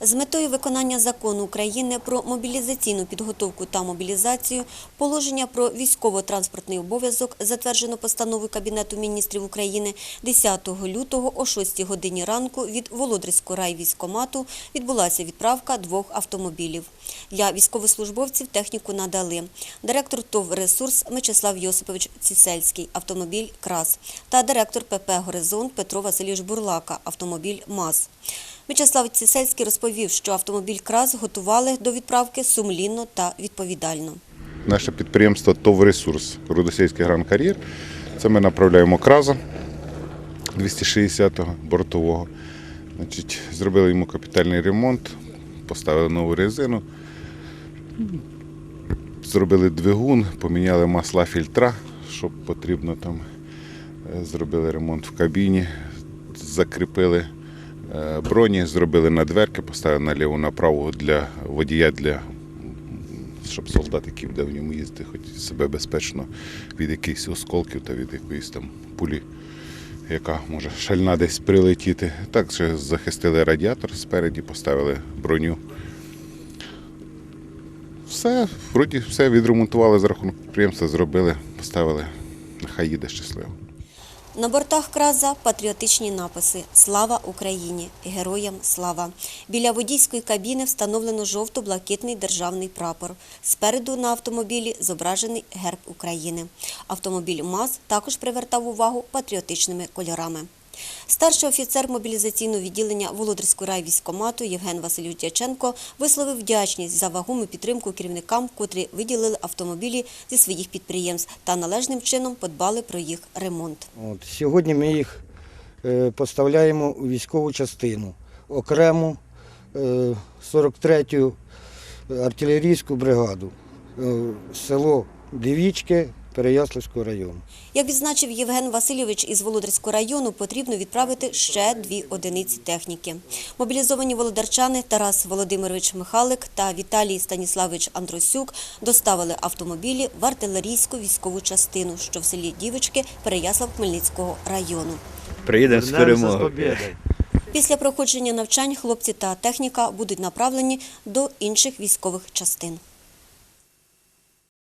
З метою виконання закону України про мобілізаційну підготовку та мобілізацію, положення про військово-транспортний обов'язок, затверджено постановою Кабінету міністрів України 10 лютого о 6 годині ранку від Володарського райвійськомату відбулася відправка двох автомобілів. Для військовослужбовців техніку надали директор ТОВ «Ресурс» Мечислав Йосипович Цісельський, автомобіль «Крас» та директор ПП «Горизонт» Петро Васильович Бурлака, автомобіль МАЗ. В'ячеслав Цісельський розповів, що автомобіль «Крас» готували до відправки сумлінно та відповідально. Наше підприємство ТОВ Ресурс Рудосейський Гран Кар'єр. Це ми направляємо краза 260-го бортового. Значить, зробили йому капітальний ремонт, поставили нову резину, зробили двигун, поміняли масла фільтра, що потрібно там. Е, Зробили ремонт в кабіні, закріпили броні, зробили на дверки, поставили наліво направо для водія для щоб солдат, який буде в ньому їздити, хоч себе безпечно від якихось осколків та від якоїсь там пулі, яка може шальна десь прилетіти. Так ще захистили радіатор спереді, поставили броню. Все, вроді все відремонтували за рахунок підприємства, зробили, поставили. Нехай їде щасливо. На бортах краза патріотичні написи Слава Україні! Героям слава! Біля водійської кабіни встановлено жовто-блакитний державний прапор. Спереду на автомобілі зображений герб України. Автомобіль МАЗ також привертав увагу патріотичними кольорами. Старший офіцер мобілізаційного відділення Володарського райвійськомату Євген Васильович Дяченко висловив вдячність за вагому підтримку керівникам, котрі виділили автомобілі зі своїх підприємств та належним чином подбали про їх ремонт. От, сьогодні ми їх е, поставляємо у військову частину, окрему е, 43-ю артилерійську бригаду, е, село Девічки Переяславського району. Як відзначив Євген Васильович із Володарського району, потрібно відправити ще дві одиниці техніки. Мобілізовані володарчани Тарас Володимирович Михалик та Віталій Станіславович Андросюк доставили автомобілі в артилерійську військову частину, що в селі Дівочки Переяслав Хмельницького району. Приїдемо з перемогою. Після проходження навчань хлопці та техніка будуть направлені до інших військових частин.